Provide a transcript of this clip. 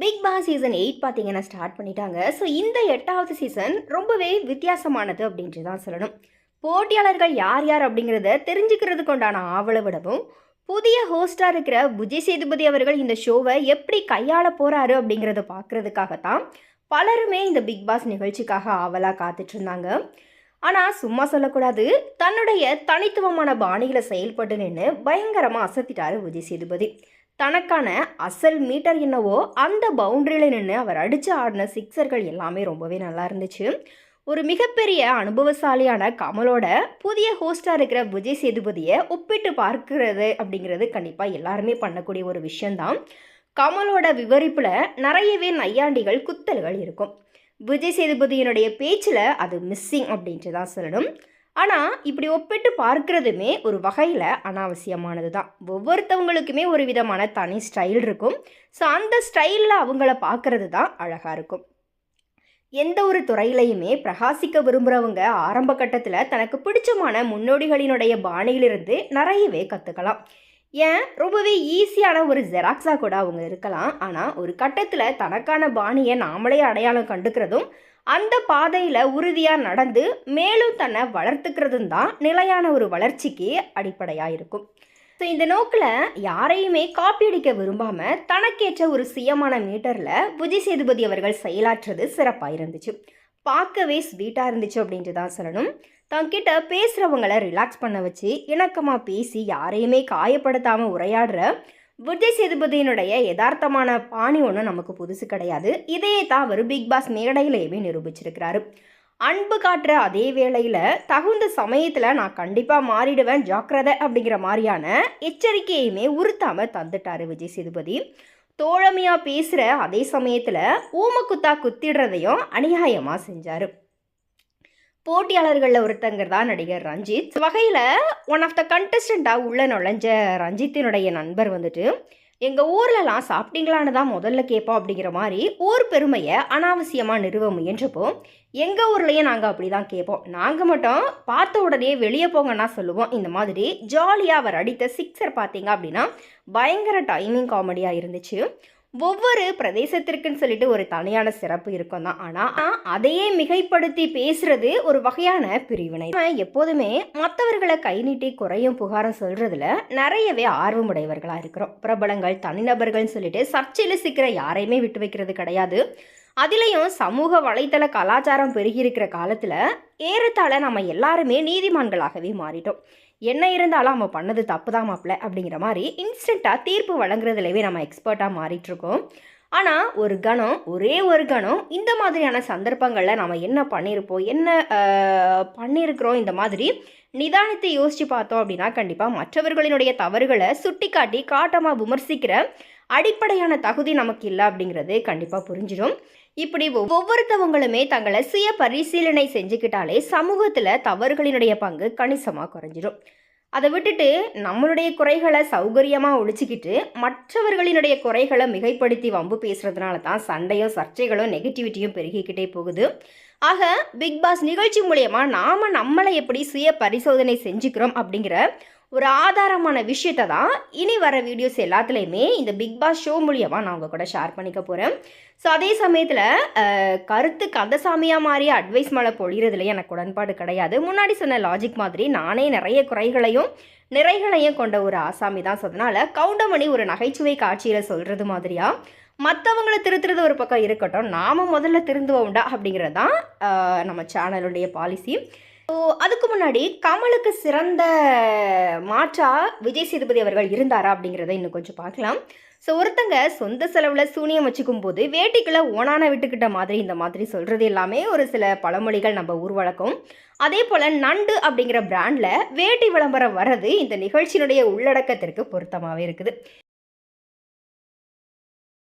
Big pass season eight பார்த்தீங்கன்னா start பண்ணிட்டாங்க. So இந்த எட்டாவது சீசன் ரொம்பவே வித்தியாசமானது அப்படின்ட்டு தான் சொல்லணும். போட்டியாளர்கள் யார் யார் அப்படிங்கிறத தெரிஞ்சுக்கிறதுக்கு உண்டான ஆவலை விடவும் புதிய ஹோஸ்டாக இருக்கிற விஜய் சேதுபதி அவர்கள் இந்த ஷோவை எப்படி கையாள போகிறாரு அப்படிங்கிறத பார்க்குறதுக்காகத்தான் பலருமே இந்த பிக் பாஸ் நிகழ்ச்சிக்காக ஆவலாக காத்துட்டு இருந்தாங்க. ஆனால் சும்மா சொல்லக்கூடாது. தன்னுடைய தனித்துவமான பாணியில் செயல்பட்டு நின்று பயங்கரமாக அசத்திட்டாரு விஜய் சேதுபதி. தனக்கான அசல் மீட்டர் என்னவோ அந்த பவுண்டரியில் நின்று அவர் அடித்து ஆடின சிக்ஸர்கள் எல்லாமே ரொம்பவே நல்லா இருந்துச்சு. ஒரு மிகப்பெரிய அனுபவசாலியான கமலோட புதிய ஹோஸ்டாக இருக்கிற விஜய் சேதுபதியை ஒப்பிட்டு பார்க்கிறது அப்படிங்கிறது கண்டிப்பாக எல்லாருமே பண்ணக்கூடிய ஒரு விஷயந்தான் கமலோட விவரிப்பில் நிறையவே நையாண்டிகள் குத்தல்கள் இருக்கும். விஜய் சேதுபதியினுடைய பேச்சில் அது மிஸ்ஸிங் அப்படின்ட்டு தான் சொல்லணும். ஆனால் இப்படி ஒப்பிட்டு பார்க்குறதுமே ஒரு வகையில் அனாவசியமானது தான் ஒவ்வொருத்தவங்களுக்குமே ஒரு விதமான தனி ஸ்டைல் இருக்கும். ஸோ அந்த ஸ்டைலில் அவங்கள பார்க்குறது தான் அழகாக இருக்கும். எந்த ஒரு துறையிலையுமே பிரகாசிக்க விரும்புகிறவங்க ஆரம்ப கட்டத்தில் தனக்கு பிடிச்சமான முன்னோடிகளினுடைய பாணியிலிருந்து நிறையவே கற்றுக்கலாம் ஏன்? ரொம்பவே ஈஸியான ஒரு ஜெராக்ஸாக கூட அவங்க இருக்கலாம். ஆனால் ஒரு கட்டத்தில் தனக்கான பாணியை நாமளே அடையாளம் கண்டுக்கிறதும் அந்த பாதையில் உறுதியாக நடந்து மேலும் தன்னை வளர்த்துக்கிறதும் தான் நிலையான ஒரு வளர்ச்சிக்கு அடிப்படையாக இருக்கும். ஸோ இந்த நோக்கில் யாரையுமே காப்பி அடிக்க விரும்பாமல் தனக்கேற்ற ஒரு சுயமான மீட்டரில் புஜி சேதுபதி அவர்கள் செயலாற்றுறது சிறப்பாக இருந்துச்சு. பார்க்கவே ஸ்வீட்டாக இருந்துச்சு அப்படின்ட்டு தான் சொல்லணும். தங்கிட்ட பேசுகிறவங்களை ரிலாக்ஸ் பண்ண வச்சு இணக்கமாக பேசி யாரையுமே காயப்படுத்தாமல் உரையாடுற விஜய் சேதுபதியினுடைய யதார்த்தமான பாணி ஒன்றும் நமக்கு புதுசு கிடையாது. இதையே தான் அவர் பிக் பாஸ் மேடையிலேயுமே நிரூபிச்சிருக்கிறாரு. அன்பு காட்டுற அதே வேளையில் தகுந்த சமயத்தில் நான் கண்டிப்பாக மாறிடுவேன் ஜாக்கிரதை அப்படிங்கிற மாதிரியான எச்சரிக்கையுமே உறுத்தாமல் தந்துட்டார் விஜய் சேதுபதி. தோழமையாக பேசுகிற அதே சமயத்தில் ஊமக்குத்தா குத்திடுறதையும் அநியாயமாக செஞ்சார். போட்டியாளர்களில் ஒருத்தங்க தான் நடிகர் ரஞ்சித். வகையில் ஒன் ஆஃப் த கண்டஸ்டண்ட்டாக உள்ளே நுழைஞ்ச ரஞ்சித்தினுடைய நண்பர் வந்துட்டு எங்கள் ஊர்லலாம் சாப்பிட்டீங்களான்னு தான் முதல்ல கேட்போம் அப்படிங்கிற மாதிரி ஊர் பெருமையை அனாவசியமாக நிறுவ முயன்றப்போ எங்கள் ஊர்லேயும் நாங்கள் அப்படி தான் கேட்போம். நாங்கள் மட்டும் பார்த்த உடனே வெளியே போங்கன்னா சொல்லுவோம். இந்த மாதிரி ஜாலியாக அவர் அடித்த சிக்ஸர் பார்த்தீங்க அப்படின்னா பயங்கர டைமிங் காமெடியாக இருந்துச்சு. ஒவ்வொரு பிரதேசத்திற்குன்னு சொல்லிட்டு ஒரு தனியான சிறப்பு இருக்கும் தான். ஆனால் அதையே மிகைப்படுத்தி பேசுறது ஒரு வகையான பிரிவினை. எப்போதுமே மற்றவர்களை கை நீட்டி குறையும் புகாரம் சொல்றதுல நிறையவே ஆர்வமுடையவர்களாக இருக்கிறோம். பிரபலங்கள் தனிநபர்கள்னு சொல்லிட்டு சர்ச்சையில் சிக்கிற யாரையுமே விட்டு வைக்கிறது கிடையாது. அதுலேயும் சமூக வலைத்தள கலாச்சாரம் பெருகியிருக்கிற காலத்தில் ஏறத்தாழ நம்ம எல்லாருமே நீதிமான்களாகவே மாறிட்டோம். என்ன இருந்தாலும் அவன் பண்ணது தப்பு தான் மாப்பிள்ள அப்படிங்கிற மாதிரி இன்ஸ்டண்ட்டாக தீர்ப்பு வழங்குறதுலவே நம்ம எக்ஸ்பர்ட்டாக மாறிட்டுருக்கோம். ஆனால் ஒரு கணம் ஒரே ஒரு கணம் இந்த மாதிரியான சந்தர்ப்பங்களில் நம்ம என்ன பண்ணியிருப்போம் என்ன பண்ணியிருக்கிறோம் இந்த மாதிரி நிதானத்தை யோசித்து பார்த்தோம் அப்படின்னா கண்டிப்பாக மற்றவர்களினுடைய தவறுகளை சுட்டி காட்டி காட்டமாக விமர்சிக்கிற அடிப்படையான தகுதி நமக்கு இல்லை அப்படிங்கிறது கண்டிப்பாக புரிஞ்சிடும். இப்படி ஒவ்வொருத்தவங்களுமே தங்களை சுய பரிசீலனை செஞ்சுக்கிட்டாலே சமூகத்தில் தவறுகளினுடைய பங்கு கணிசமாக குறைஞ்சிடும் அதை விட்டுட்டு நம்மளுடைய குறைகளை சௌகரியமாக ஒழிச்சிக்கிட்டு மற்றவர்களினுடைய குறைகளை மிகைப்படுத்தி வம்பு பேசுகிறதுனால தான் சண்டையும் சர்ச்சைகளும் நெகட்டிவிட்டியும் பெருகிக்கிட்டே போகுது. ஆக பிக் பாஸ் நிகழ்ச்சி மூலயமா நாம் நம்மளை எப்படி சுய பரிசோதனை செஞ்சுக்கிறோம் அப்படிங்கிற ஒரு ஆதாரமான விஷயத்தை தான் இனி வர வீடியோஸ் எல்லாத்துலேயுமே இந்த பிக் பாஸ் ஷோ மூலியமாக நான் உங்கள் கூட ஷேர் பண்ணிக்க போகிறேன் ஸோ அதே சமயத்தில் கருத்து கந்தசாமியாக மாறிய அட்வைஸ் மேலே பொழிகிறதுல எனக்கு உடன்பாடு கிடையாது. முன்னாடி சொன்ன லாஜிக் மாதிரி நானே நிறைய குறைகளையும் நிறைகளையும் கொண்ட ஒரு ஆசாமி தான். ஸோ அதனால் கவுண்டமணி ஒரு நகைச்சுவை காட்சியில் சொல்கிறது மாதிரியா? மற்றவங்களை திருத்துறது ஒரு பக்கம் இருக்கட்டும். நாம் முதல்ல திருந்துவோம்டா அப்படிங்கிறது தான் நம்ம சேனலுடைய பாலிசி ஸோ அதுக்கு முன்னாடி கமலுக்கு சிறந்த மாற்றா விஜய் சேதுபதி அவர்கள் இருந்தாரா அப்படிங்கிறத இன்னும் கொஞ்சம் பார்க்கலாம். ஸோ ஒருத்தங்க சொந்த செலவில் சூனியம் வச்சுக்கும் போது வேட்டிக்குள்ளே ஓனான விட்டுக்கிட்ட மாதிரி இந்த மாதிரி சொல்கிறது எல்லாமே ஒரு சில பழமொழிகள் நம்ம ஊர் வழக்கம் அதே போல் நண்டு அப்படிங்கிற பிராண்டில் வேட்டி விளம்பரம் வர்றது இந்த நிகழ்ச்சியினுடைய உள்ளடக்கத்திற்கு பொருத்தமாகவே இருக்குது.